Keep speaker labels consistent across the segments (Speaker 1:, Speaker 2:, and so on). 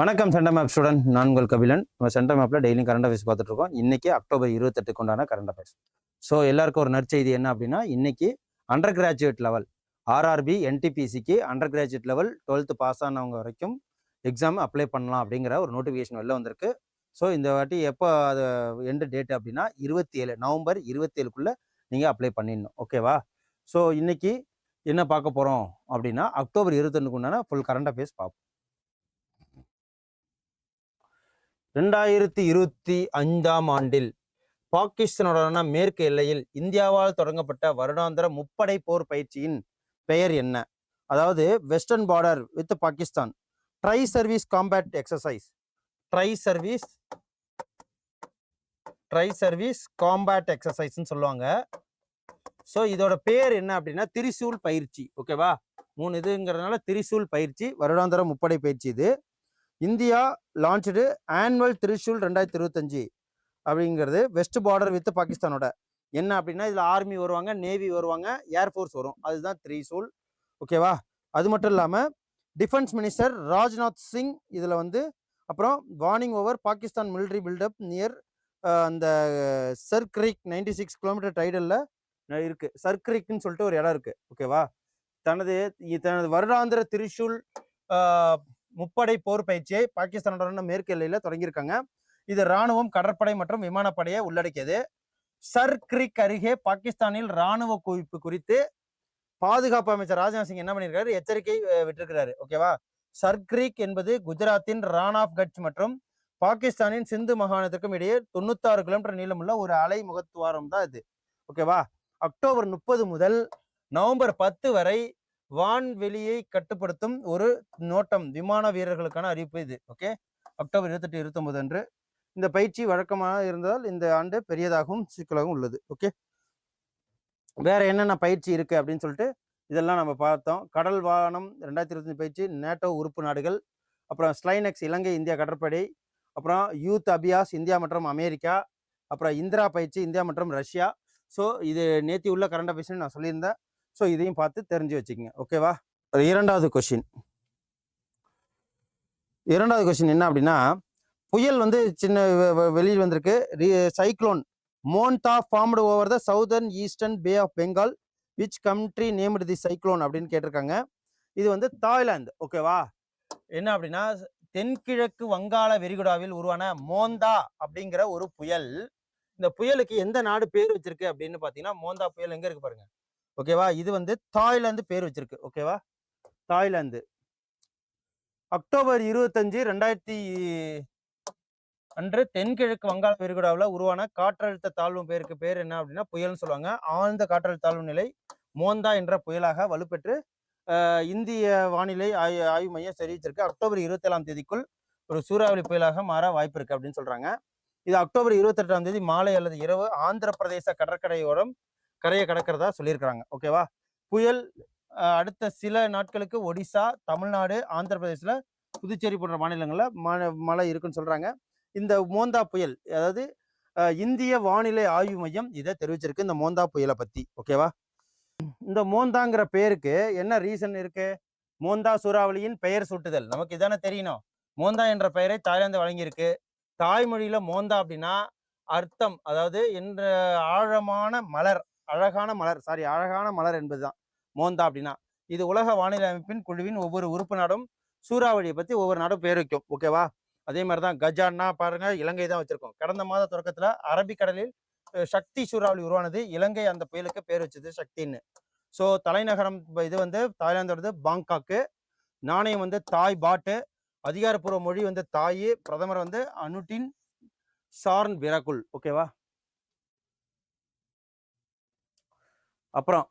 Speaker 1: வணக்கம் centre map student நான் உங்கள் கபிலன். நம்ம சென்டர் மேப்பில் டெய்லியும் கரண்ட் அஃபேர்ஸ் பார்த்துட்டு இருக்கோம். இன்னைக்கு அக்டோபர் இருபத்தெட்டுக்கு உண்டான கரண்ட் அஃபேர்ஸ் ஸோ எல்லாருக்கும் ஒரு நற்செய்தி என்ன அப்படின்னா இன்னைக்கு under graduate level RRB என்டிபிசிக்கு under graduate level twelfth pass ஆனவங்க வரைக்கும் எக்ஸாம் அப்ளை பண்ணலாம் அப்படிங்கிற ஒரு நோட்டிஃபிகேஷன் வெளில வந்திருக்கு. ஸோ இந்த வாட்டி எப்போ அது எண்டு டேட் அப்படின்னா இருபத்தி ஏழு நவம்பர் இருபத்தி ஏழுக்குள்ளே நீங்கள் அப்ளை பண்ணிடணும் ஓகேவா ஸோ இன்னைக்கு என்ன பார்க்க போகிறோம் அப்படின்னா அக்டோபர் இருபத்தொன்னுக்கு உண்டான ஃபுல் கரண்ட் அஃபேர்ஸ் பார்ப்போம். ரெண்டாயிரத்தி இருபத்தி ஐந்தாம் ஆண்டில் பாகிஸ்தானுடனான மேற்கு எல்லையில் இந்தியாவால் தொடங்கப்பட்ட வருடாந்திர முப்படை போர் பயிற்சியின் பெயர் என்ன? அதாவது western border with Pakistan tri service combat exercise tri service tri service combat எக்ஸசைஸ்ன்னு சொல்லுவாங்க. ஸோ இதோட பேர் என்ன அப்படின்னா திரிசூல் பயிற்சி. ஓகேவா மூணு இதுங்கிறதுனால திரிசூல் பயிற்சி வருடாந்திர முப்படை பயிற்சி இது. இந்தியா லான்ச்சு ஆனுவல் திரிசூல் ரெண்டாயிரத்தி இருபத்தஞ்சு அப்படிங்கிறது வெஸ்ட் பார்டர் வித் பாகிஸ்தானோட. என்ன அப்படின்னா இதில் ஆர்மி வருவாங்க நேவி வருவாங்க ஏர்ஃபோர்ஸ் வரும். அதுதான் திரிசூல். ஓகேவா அது மட்டும் இல்லாமல் டிஃபென்ஸ் மினிஸ்டர் ராஜ்நாத் சிங் இதில் வந்து அப்புறம் warning over Pakistan military buildup near அந்த சர்க்ரிக் நைன்டி சிக்ஸ் கிலோமீட்டர் டைடலில் இருக்கு. சர்க்ரிக்னு சொல்லிட்டு ஒரு இடம் இருக்கு. ஓகேவா தனது தனது வருடாந்திர திரிசூல் முப்படை போர் பயிற்சியை பாகிஸ்தானுடன் மேற்கு எல்லையில தொடங்கியிருக்காங்க. இது ராணுவம் கடற்படை மற்றும் விமானப்படையை உள்ளடக்கியது. சர் கிரிக் அருகே பாகிஸ்தானில் ராணுவ குவிப்பு குறித்து பாதுகாப்பு அமைச்சர் ராஜ்நாத் சிங் என்ன பண்ணியிருக்காரு? எச்சரிக்கை விட்டிருக்கிறாரு. ஓகேவா சர்க்ரிக் என்பது குஜராத்தின் ரான் ஆஃப் கட்ச் மற்றும் பாகிஸ்தானின் சிந்து மாகாணத்திற்கும் இடையே தொண்ணூத்தாறு கிலோமீட்டர் நீளமுள்ள ஒரு அலை முகத்துவாரம் தான் இது. ஓகேவா அக்டோபர் முப்பது முதல் நவம்பர் பத்து வரை வான்வெளியை கட்டுப்படுத்தும் ஒரு நோட்டம் விமான வீரர்களுக்கான அறிவிப்பு இது. ஓகே? அக்டோபர் இருபத்தெட்டு இருபத்தொன்பது அன்று இந்த பயிற்சி வழக்கமாக இருந்தால் இந்த ஆண்டு பெரியதாகவும் சிக்கலாகவும் உள்ளது. ஓகே? வேற என்னென்ன பயிற்சி இருக்கு அப்படின்னு சொல்லிட்டு இதெல்லாம் நம்ம பார்த்தோம். கடல் வாகனம் ரெண்டாயிரத்தி இருபத்தஞ்சு பயிற்சி நேட்டோ உறுப்பு நாடுகள் அப்புறம் ஸ்லைனெக்ஸ் இலங்கை இந்தியா கடற்படை அப்புறம் யூத் அபியாஸ் இந்தியா மற்றும் அமெரிக்கா அப்புறம் இந்திரா பயிற்சி இந்தியா மற்றும் ரஷ்யா ஸோ இது நேத்தி உள்ள கரண்ட் அஃபேர்ஸ்னு நான் சொல்லியிருந்தேன் ஸோ இதையும் பார்த்து தெரிஞ்சு வச்சுக்கோங்க. ஓகேவா இரண்டாவது கொஷின் இரண்டாவது கொஷின் என்ன அப்படின்னா புயல் வந்து சின்ன வெளியில் வந்திருக்கு. Cyclone Montha formed over the southern eastern bay of Bengal which country named the cyclone அப்படின்னு கேட்டிருக்காங்க. இது வந்து தாய்லாந்து. ஓகேவா என்ன அப்படின்னா தென்கிழக்கு வங்காள விரிகுடாவில் உருவான மோந்தா அப்படிங்கிற ஒரு புயல். இந்த புயலுக்கு எந்த நாடு பேர் வச்சிருக்கு அப்படின்னு பார்த்தீங்கன்னா மோந்தா புயல் எங்கே இருக்கு பாருங்க. ஓகேவா இது வந்து தாய்லாந்து பேர் வச்சிருக்கு. ஓகேவா தாய்லாந்து. அக்டோபர் இருபத்தஞ்சு ரெண்டாயிரத்தி அன்று தென்கிழக்கு வங்காள விரிகுடாவில் உருவான காற்றழுத்த தாழ்வு பேருக்கு பேர் என்ன அப்படின்னா புயல்னு சொல்லுவாங்க. ஆழ்ந்த காற்றழுத்த தாழ்வு நிலை மோந்தா என்ற புயலாக வலுப்பெற்று இந்திய வானிலை ஆய்வு ஆய்வு மையம் தெரிவிச்சிருக்கு அக்டோபர் இருபத்தி ஏழாம் தேதிக்குள் ஒரு சூறாவளி புயலாக மாற வாய்ப்பு இருக்கு அப்படின்னு சொல்றாங்க. இது அக்டோபர் இருபத்தெட்டாம் தேதி மாலை அல்லது இரவு ஆந்திர பிரதேச கடற்கரையோரம் கரையை கடக்கிறதா சொல்லியிருக்கிறாங்க. ஓகேவா புயல் அடுத்த சில நாட்களுக்கு ஒடிசா தமிழ்நாடு ஆந்திர பிரதேசில் புதுச்சேரி போன்ற மாநிலங்களில் மழை மழை இருக்குன்னு சொல்கிறாங்க இந்த மோந்தா புயல் அதாவது இந்திய வானிலை ஆய்வு மையம் இதை தெரிவிச்சிருக்கு இந்த மோந்தா புயலை பற்றி ஓகேவா இந்த மோந்தாங்கிற பேருக்கு என்ன ரீசன் இருக்கு? மோந்தா சூறாவளியின் பெயர் சூட்டுதல். நமக்கு இதானே தெரியணும். மோந்தா என்ற பெயரை தாய்லாந்து வழங்கியிருக்கு. தாய்மொழியில மோந்தா அப்படின்னா அர்த்தம் அதாவது என்ற ஆழமான மலர் அழகான மலர் சாரி அழகான மலர் என்பதுதான். மோந்தா அப்படின்னா இது உலக வானிலை அமைப்பின் குழுவின் ஒவ்வொரு உறுப்பு நாடும் சூறாவளியை பத்தி ஒவ்வொரு நாடும் பேர் வைக்கும் ஓகேவா அதே மாதிரி தான் கஜான்னா பாருங்க இலங்கை தான் வச்சிருக்கோம். கடந்த மாத தொடக்கத்துல அரபிக்கடலில் சக்தி சூறாவளி உருவானது இலங்கை அந்த புயலுக்கு பேர் வச்சது சக்தின்னு. ஸோ தலைநகரம் இது வந்து தாய்லாந்தோடது பாங்காக்கு நாணயம் வந்து தாய் பாட்டு அதிகாரப்பூர்வ மொழி வந்து தாயே பிரதமர் வந்து அனுட்டின் சார்ன் விராகுல் ஓகேவா அப்புறம்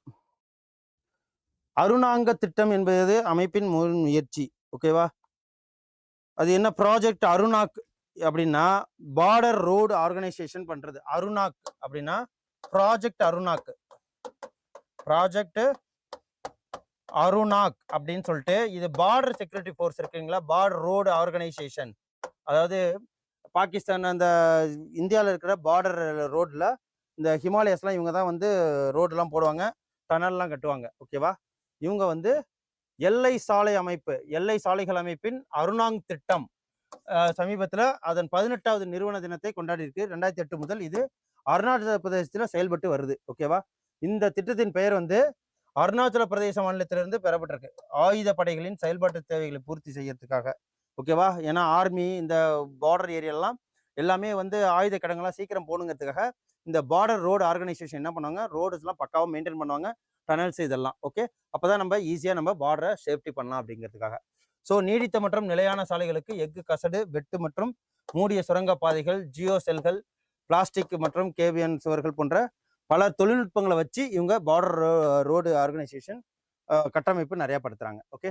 Speaker 1: அருணாங்க திட்டம் என்பது அமைப்பின் முன் முயற்சி. ஓகேவா அது என்ன ப்ராஜெக்ட் அருணாக் அப்படின்னா பார்டர் ரோடு ஆர்கனைசேஷன் பண்றது. அருணாக் அப்படின்னா ப்ராஜெக்ட் அருணாக். ப்ராஜெக்ட் அருணாக் அப்படின்னு சொல்லிட்டு இது பார்டர் செக்யூரிட்டி ஃபோர்ஸ் இருக்குங்களா? பார்டர் ரோடு ஆர்கனைசேஷன் அதாவது பாகிஸ்தான் அந்த இந்தியாவில் இருக்கிற பார்டர் ரோட்ல இந்த ஹிமாலயஸ்லாம் இவங்க தான் வந்து ரோடெல்லாம் போடுவாங்க டனல்லாம் கட்டுவாங்க. ஓகேவா இவங்க வந்து எல்லை சாலை அமைப்பு எல்லை சாலைகள் அமைப்பின் அருணாங் திட்டம். சமீபத்தில் அதன் பதினெட்டாவது நிறுவன தினத்தை கொண்டாடி இருக்கு ரெண்டாயிரத்தி எட்டு முதல் இது அருணாச்சல பிரதேசத்தில் செயல்பட்டு வருது. ஓகேவா இந்த திட்டத்தின் பெயர் வந்து அருணாச்சல பிரதேச மாநிலத்திலிருந்து பெறப்பட்டிருக்கு. ஆயுத படைகளின் செயல்பாட்டு தேவைகளை பூர்த்தி செய்யறதுக்காக. ஓகேவா ஏன்னா ஆர்மி இந்த பார்டர் ஏரியாலாம் எல்லாமே வந்து ஆயுத கிடங்கெல்லாம் சீக்கிரம் போகணுங்கிறதுக்காக இந்த பார்டர் ரோடு ஆர்கனைசேஷன் என்ன பண்ணுவாங்க? ரோடுஸ்லாம் பக்காவாக மெயின்டைன் பண்ணுவாங்க. டனல்ஸ் இதெல்லாம் ஓகே அப்போதான் நம்ம ஈஸியாக நம்ம பார்டரை சேஃப்டி பண்ணலாம் அப்படிங்கிறதுக்காக. ஸோ நீடித்த மற்றும் நிலையான சாலைகளுக்கு எஃகு கசடு வெட்டு மற்றும் மூடிய சுரங்க பாதைகள் ஜியோ செல்கள் பிளாஸ்டிக் மற்றும் கேபியன் சுவர்கள் போன்ற பல தொழில்நுட்பங்களை வச்சு இவங்க பார்டர் ரோடு ஆர்கனைசேஷன் கட்டமைப்பு நிறைய படுத்துறாங்க. ஓகே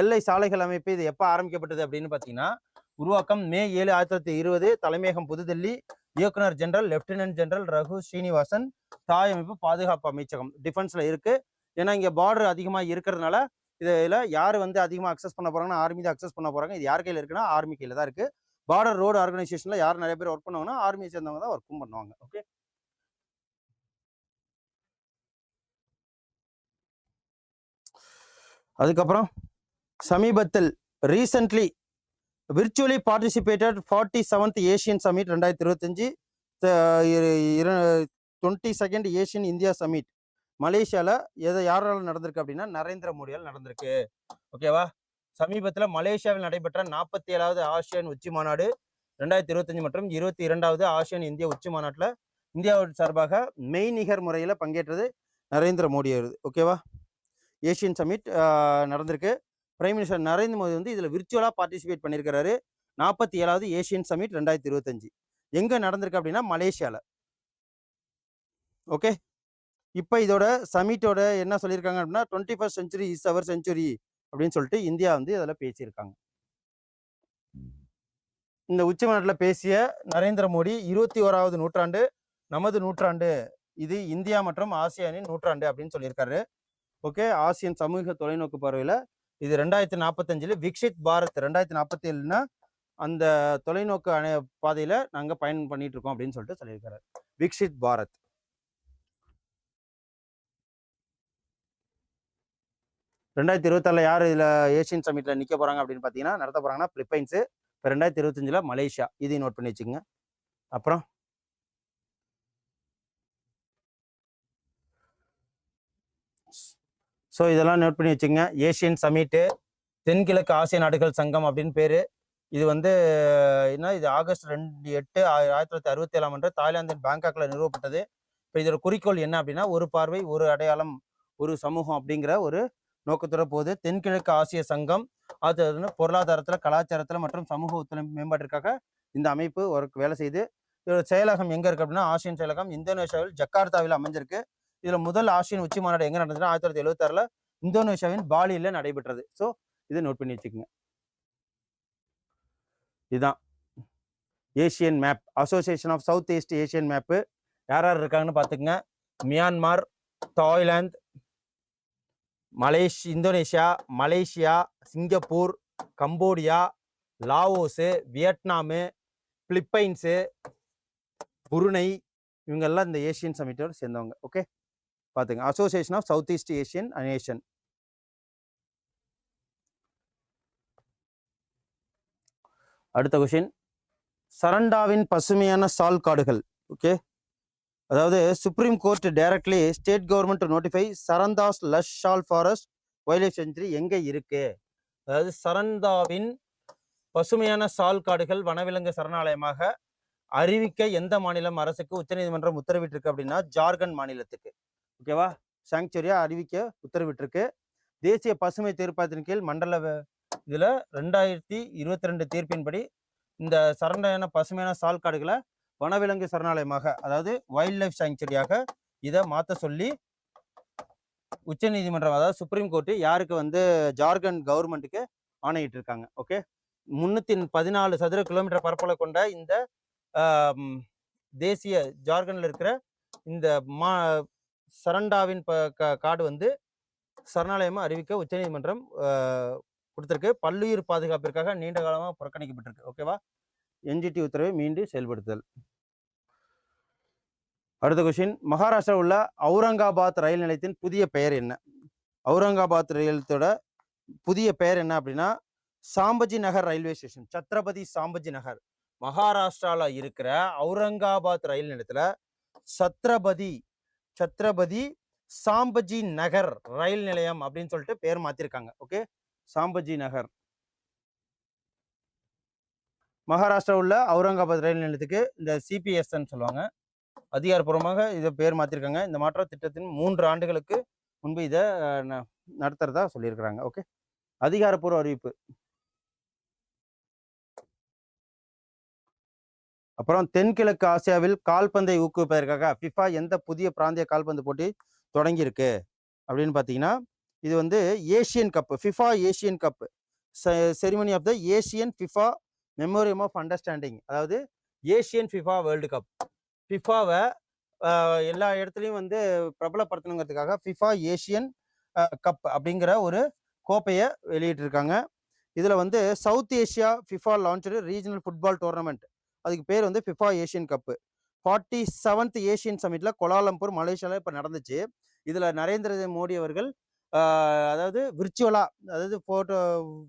Speaker 1: எல்லை சாலைகள் அமைப்பு இது எப்போ ஆரம்பிக்கப்பட்டது அப்படின்னு பார்த்தீங்கன்னா உருவாக்கம் மே ஏழு ஆயிரத்தி தொள்ளாயிரத்தி இருபது தலைமையகம் புதுதில்லி இயக்குனர் general lieutenant general Raghu Srinivasan தாய் அமைப்பு பாதுகாப்பு அமைச்சகம் டிஃபென்ஸ்ல இருக்கு. ஏன்னா இங்க பார்டர் அதிகமா இருக்கிறதுனால இதில் யார் வந்து அதிகமாக அக்சஸ் பண்ண போகிறாங்கன்னா ஆர்மி தான் அக்சஸ் பண்ண போறாங்க. இது யார் கையில் இருக்குன்னா ஆர்மி கையில் தான் இருக்கு. பார்டர் ரோடு ஆர்கனைசேஷன்ல யார் நிறைய பேர் ஒர்க் பண்ணுவாங்கன்னா ஆர்மியை சேர்ந்தவங்க தான் ஒர்க்கும் பண்ணுவாங்க. ஓகே அதுக்கப்புறம் சமீபத்தில் recently virtually participated forty seventh ASEAN summit ரெண்டாயிரத்தி இருபத்தஞ்சி twenty second ASEAN India summit மலேசியாவில் எதை யாரால் நடந்திருக்கு அப்படின்னா நரேந்திர மோடியால் நடந்திருக்கு. ஓகேவா சமீபத்தில் மலேசியாவில் நடைபெற்ற நாற்பத்தி ஏழாவது ஆசியான் உச்சி மாநாடு ரெண்டாயிரத்தி இருபத்தஞ்சு மற்றும் இருபத்தி இரண்டாவது ஆசியான் இந்திய உச்சி மாநாட்டில் இந்தியாவின் சார்பாக மெய்நிகர் முறையில் பங்கேற்றது நரேந்திர மோடி ஓகேவா ஏஷியன் சமிட் நடந்திருக்கு. பிரைம் மினிஸ்டர் நரேந்திர மோடி வந்து இதில் விர்ச்சுவலாக பார்ட்டிசிபேட் பண்ணியிருக்கிறாரு. நாற்பத்தி ஏழாவது ஏஷியன் சமிட் ரெண்டாயிரத்தி இருபத்தஞ்சு. எங்கே நடந்திருக்கு அப்படின்னா மலேசியாவில் ஓகே? இப்போ இதோட சமிட்டோட என்ன சொல்லியிருக்காங்க அப்படின்னா twenty first century is our century அப்படின்னு சொல்லிட்டு இந்தியா வந்து அதில் பேசியிருக்காங்க. இந்த உச்சி மாநாட்டில் பேசிய நரேந்திர மோடி இருபத்தி ஓராவது நூற்றாண்டு நமது நூற்றாண்டு இது இந்தியா மற்றும் ஆசியானின் நூற்றாண்டு அப்படின்னு சொல்லியிருக்காரு. ஓகே? ஆசியன் சமூக தொலைநோக்கு பார்வையில் இது ரெண்டாயிரத்தி நாற்பத்தஞ்சில் விக்ஷித் பாரத் ரெண்டாயிரத்தி நாற்பத்தி ஏழுனா அந்த தொலைநோக்கு அணை பாதையில் நாங்கள் பயணம் பண்ணிட்டு இருக்கோம் அப்படின்னு சொல்லிட்டு சொல்லியிருக்காரு. விக்ஷித் பாரத். ரெண்டாயிரத்தி இருபத்தாறில் யார் இதில் ஏஷியன் சமிட்டில் நிற்க போகிறாங்க அப்படின்னு பார்த்தீங்கன்னா நடத்த போகிறாங்கன்னா பிலிப்பைன்ஸு. இப்போ ரெண்டாயிரத்தி இருபத்தஞ்சில் மலேசியா. இதையும் நோட் பண்ணி வச்சுக்கோங்க. அப்புறம் ஸோ இதெல்லாம் நோட் பண்ணி வச்சுங்க ஏஷியன் சமிட்டு தென்கிழக்கு ஆசிய நாடுகள் சங்கம் அப்படின்னு பேர். இது வந்து என்ன இது ஆகஸ்ட் ரெண்டு எட்டு ஆயிரத்தி தொள்ளாயிரத்தி அறுபத்தி ஏழாம் அன்று தாய்லாந்தின் பேங்காக்ல நிறுவப்பட்டது. இப்போ இதோட குறிக்கோள் என்ன அப்படின்னா ஒரு பார்வை ஒரு அடையாளம் ஒரு சமூகம் அப்படிங்கிற ஒரு நோக்கத்தோட போது தென்கிழக்கு ஆசிய சங்கம் அது வந்து பொருளாதாரத்தில் கலாச்சாரத்தில் மற்றும் சமூக ஒத்துழைப்பு மேம்பாட்டிற்காக இந்த அமைப்பு ஒரு வேலை செய்து. இதோட செயலகம் எங்கே இருக்கு அப்படின்னா ஆசியன் செயலகம் இந்தோனேஷியாவில் ஜக்கார்த்தாவில் அமைஞ்சிருக்கு. இதில் முதல் ஆசியன் உச்சி மாநாடு எங்கே நடந்துச்சுன்னா ஆயிரத்தி தொள்ளாயிரத்தி எழுபத்தாறில் இந்தோனேஷியாவின் பாலியில் நடைபெற்றது. ஸோ இதை நோட் பண்ணி வச்சுக்கோங்க. இதுதான் ASEAN map association of south east Asian map யார் யார் இருக்காங்கன்னு பார்த்துக்குங்க. Myanmar Thailand மலேஷ் Indonesia Malaysia Singapore Cambodia Laos Vietnam Philippines Brunei இவங்கெல்லாம் இந்த ஏஷியன் சமிட்டோடு சேர்ந்தவங்க. ஓகே பார்த்துங்க association of south east Asian nation அடுத்த கொஷின் சரண்டாவின் பசுமையான சால் காடுகள். ஓகே அதாவது supreme court directly state government notify Saranda's lush sal forest wildlife sanctuary எங்கே இருக்கு? அதாவது சரந்தாவின் பசுமையான சால் காடுகள் வனவிலங்கு சரணாலயமாக அறிவிக்க எந்த மாநிலம் அரசுக்கு உச்சநீதிமன்றம் உத்தரவிட்டிருக்கு அப்படின்னா ஜார்க்கண்ட் மாநிலத்துக்கு. ஓகேவா? சாங்சுரியா அறிவிக்க உத்தரவிட்டிருக்கு. தேசிய பசுமை தீர்ப்பாயத்தின் கீழ் மண்டல இதில் ரெண்டாயிரத்தி இருபத்தி ரெண்டு தீர்ப்பின்படி இந்த சரண்டையான பசுமையான சால்காடுகளை வனவிலங்கு சரணாலயமாக அதாவது வைல்ட் லைஃப் சாங்சுரியாக இதை மாற்ற சொல்லி உச்சநீதிமன்றம் அதாவது சுப்ரீம் கோர்ட்டு யாருக்கு வந்து ஜார்க்கண்ட் கவர்மெண்ட்டுக்கு ஆணையிட்டு இருக்காங்க ஓகே? முன்னூற்றி பதினாலு சதுர கிலோமீட்டர் பரப்பளவு கொண்ட இந்த தேசிய ஜார்க்கண்டில் இருக்கிற இந்த மா சரண்டாவின் ப கா- காடு வந்து சரணாலயமாக அறிவிக்க உச்சநீதிமன்றம் கொடுத்துருக்கு கொடுத்திருக்கு. பல்லுயிர் பாதுகாப்பிற்காக நீண்ட காலமாக புறக்கணிக்கப்பட்டிருக்கு. ஓகேவா என்ஜிடி உத்தரவை மீண்டும் செயல்படுத்துதல். அடுத்த கொஷின் மகாராஷ்டிரா உள்ள அவுரங்காபாத் ரயில் நிலையத்தின் புதிய பெயர் என்ன? அவுரங்காபாத் ரயிலத்தோட புதிய பெயர் என்ன அப்படின்னா சாம்பஜி நகர் ரயில்வே ஸ்டேஷன். சத்ரபதி சாம்பஜி நகர். மகாராஷ்டிராவில் இருக்கிற அவுரங்காபாத் ரயில் நிலையத்தில் சத்ரபதி சத்ரபதி சாம்பஜி நகர் ரயில் நிலையம் அப்படின்னு சொல்லிட்டு பேர் மாத்திருக்காங்க. ஓகே? சாம்பஜி நகர். மகாராஷ்டிரா உள்ள அவுரங்காபாத் ரயில் நிலையத்துக்கு இந்த சிபிஎஸ்ன்னு சொல்லுவாங்க. அதிகாரப்பூர்வமாக இதை பேர் மாத்திருக்காங்க. இந்த மாற்ற திட்டத்தின் மூன்று ஆண்டுகளுக்கு முன்பு இதை ந- நடத்துறதா சொல்லியிருக்கிறாங்க. ஓகே? அதிகாரப்பூர்வ அறிவிப்பு. அப்புறம் தென்கிழக்கு ஆசியாவில் கால்பந்தை ஊக்குவிப்பதற்காக ஃபிஃபா எந்த புதிய பிராந்திய கால்பந்து போட்டி தொடங்கியிருக்கு? அப்படின்னு பார்த்தீங்கன்னா இது வந்து ASEAN cup FIFA ASEAN cup ceremony of the ASEAN FIFA memorandum of understanding அதாவது ஏஷியன் ஃபிஃபா வேர்ல்டு கப் ஃபிஃபாவை எல்லா இடத்துலையும் வந்து பிரபலப்படுத்தணுங்கிறதுக்காக ஃபிஃபா ஏசியன் கப் அப்படிங்கிற ஒரு கோப்பையை வெளியிட்டிருக்காங்க. இதில் வந்து south Asia FIFA launch regional football tournament அதுக்கு பேர் வந்து FIFA ASEAN cup forty seventh ASEAN சமிட்டில் Kuala Lumpur மலேசியாவில் இப்போ நடந்துச்சு. இதில் நரேந்திர மோடி அவர்கள் அதாவது விர்ச்சுவலாக அதாவது ஃபோட்டோ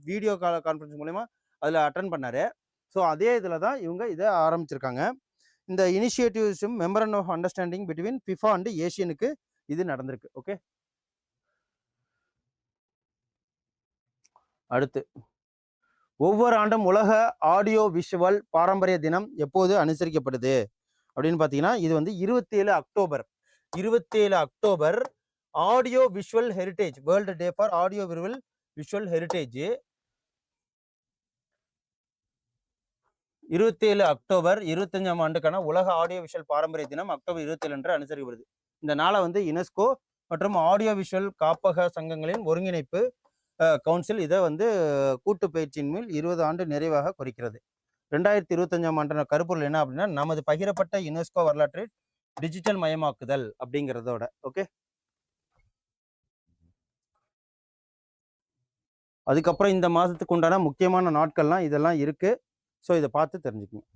Speaker 1: வீடியோ கால் கான்ஃபரன்ஸ் மூலிமா அதில் அட்டன் பண்ணார். ஸோ அதே இதில் தான் இவங்க இதை ஆரம்பிச்சிருக்காங்க. இந்த இனிஷியேட்டிவ்ஸும் memorandum of understanding between FIFA and ஏஷியனுக்கு இது நடந்திருக்கு. ஓகே அடுத்து. ஒவ்வொரு ஆண்டும் உலக ஆடியோ விஷுவல் பாரம்பரிய தினம் எப்போது அனுசரிக்கப்படுது? அப்படின்னு பார்த்தீங்கன்னா இது வந்து இருபத்தி ஏழு அக்டோபர். இருபத்தி ஏழு October audio visual heritage world day for audio visual visual heritage இருபத்தேழு அக்டோபர் இருபத்தஞ்சாம் ஆண்டுக்கான உலக ஆடியோ விஷுவல் பாரம்பரிய தினம் அக்டோபர் இருபத்தேழு என்று அனுசரிக்கப்படுது. இந்த நாளை வந்து யுனெஸ்கோ மற்றும் ஆடியோ விஷுவல் காப்பக சங்கங்களின் ஒருங்கிணைப்பு கவுன்சில் இதை வந்து கூட்டு பயிற்சியின் மேல் இருபது ஆண்டு நிறைவாக குறிக்கிறது. ரெண்டாயிரத்தி இருபத்தஞ்சாம் ஆண்டான கருப்பொருள் என்ன அப்படின்னா நமது பகிரப்பட்ட யுனெஸ்கோ வரலாற்றை டிஜிட்டல் மயமாக்குதல் அப்படிங்கிறதோட ஓகே? அதுக்கப்புறம் இந்த மாதத்துக்கு உண்டான முக்கியமான நாட்கள்லாம் இதெல்லாம் இருக்கு. ஸோ இதை பார்த்து தெரிஞ்சுக்கணும்.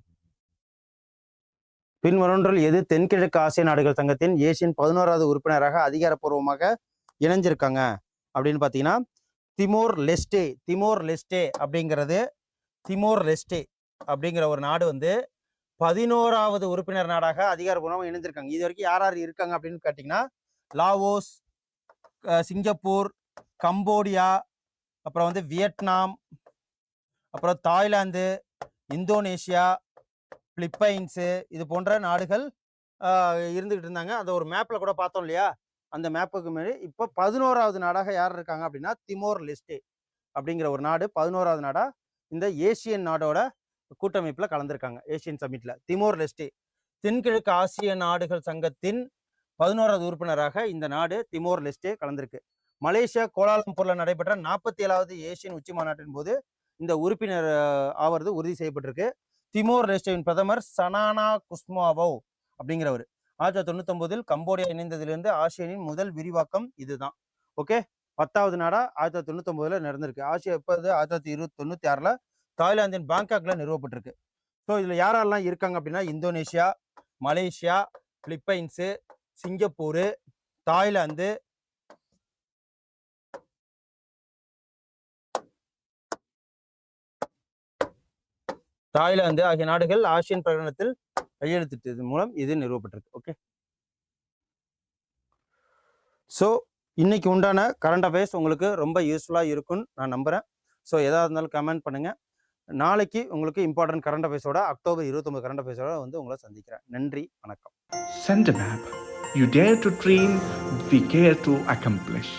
Speaker 1: பின்வரொன்றில் எது தென்கிழக்கு ஆசிய நாடுகள் சங்கத்தின் ஏசியன் பதினோராவது உறுப்பினராக அதிகாரப்பூர்வமாக இணைஞ்சிருக்காங்க அப்படின்னு பார்த்தீங்கன்னா திமோர் லெஸ்டே திமோர் லெஸ்டே அப்படிங்கிறது திமோர் லெஸ்டே அப்படிங்கிற ஒரு நாடு வந்து பதினோராவது உறுப்பினர் நாடாக அதிகாரப்பூர்வமாக இணைந்திருக்காங்க. இது வரைக்கும் யார் யார் இருக்காங்க அப்படின்னு கேட்டிங்கன்னா லாவோஸ் சிங்கப்பூர் கம்போடியா அப்புறம் வந்து வியட்நாம் அப்புறம் தாய்லாந்து இந்தோனேஷியா பிலிப்பைன்ஸு இது போன்ற நாடுகள் இருந்துக்கிட்டு இருந்துகிட்டு இருந்தாங்க. அந்த ஒரு மேப்பில் கூட பார்த்தோம் இல்லையா? அந்த மேப்புக்கு மேலே இப்போ பதினோராவது நாடாக யார் இருக்காங்க அப்படின்னா திமோர் லிஸ்ட்டு அப்படிங்கிற ஒரு நாடு பதினோராவது நாடாக இந்த ஏசியன் நாடோட கூட்டமைப்பில் கலந்துருக்காங்க ஏசியன் சமிட்டில் திமோர் லிஸ்ட்டு தென்கிழக்கு ஆசிய நாடுகள் சங்கத்தின் பதினோராவது உறுப்பினராக இந்த நாடு திமோர் லிஸ்ட்டு கலந்திருக்கு. மலேசியா கோலாலம்பூரில் நடைபெற்ற நாற்பத்தி ஏழாவது ஏசியன் உச்சி மாநாட்டின் போது இந்த உறுப்பினர் ஆவறது உறுதி செய்யப்பட்டிருக்கு. திமோர் லெஸ்டேவின் பிரதமர் சனானா குஸ்மாவோ அப்படிங்கிறவர். ஆயிரத்தி தொள்ளாயிரத்தி தொண்ணூத்தொன்பதில் கம்போடியா இணைந்ததிலிருந்து ஆசியனின் முதல் விரிவாக்கம் இதுதான். ஓகே? பத்தாவது நாடா ஆயிரத்தி தொள்ளாயிரத்தி தொண்ணூத்தொன்பதுல நடந்திருக்கு. ஆசியா எப்போது? ஆயிரத்தி தொள்ளாயிரத்தி இருபத்தி தொண்ணூத்தி ஆறுல தாய்லாந்தின் பேங்காக்ல நிறுவப்பட்டிருக்கு. ஸோ இதுல யாரெல்லாம் இருக்காங்க அப்படின்னா Indonesia Malaysia Philippines Singapore Thailand Thailand ஆகிய நாடுகள் ஆசியன் பிரகடனத்தில் கையெழுத்திட்டது மூலம் இது நிறுவப்பட்டிருக்கு. ஓகே ஸோ இன்னைக்கு உண்டான கரண்ட் அஃபேர்ஸ் உங்களுக்கு ரொம்ப யூஸ்ஃபுல்லாக இருக்கும்னு நான் நம்புகிறேன் ஸோ எதாக இருந்தாலும் கமெண்ட் பண்ணுங்க. நாளைக்கு உங்களுக்கு இம்பார்ட்டன்ட் கரண்ட் அஃபேர்ஸோட அக்டோபர் இருபத்தொம்பது கரண்ட் அஃபேர்ஸோட வந்து உங்களை சந்திக்கிறேன். நன்றி வணக்கம்.
Speaker 2: Sent a you You dare to dream, we care to accomplish.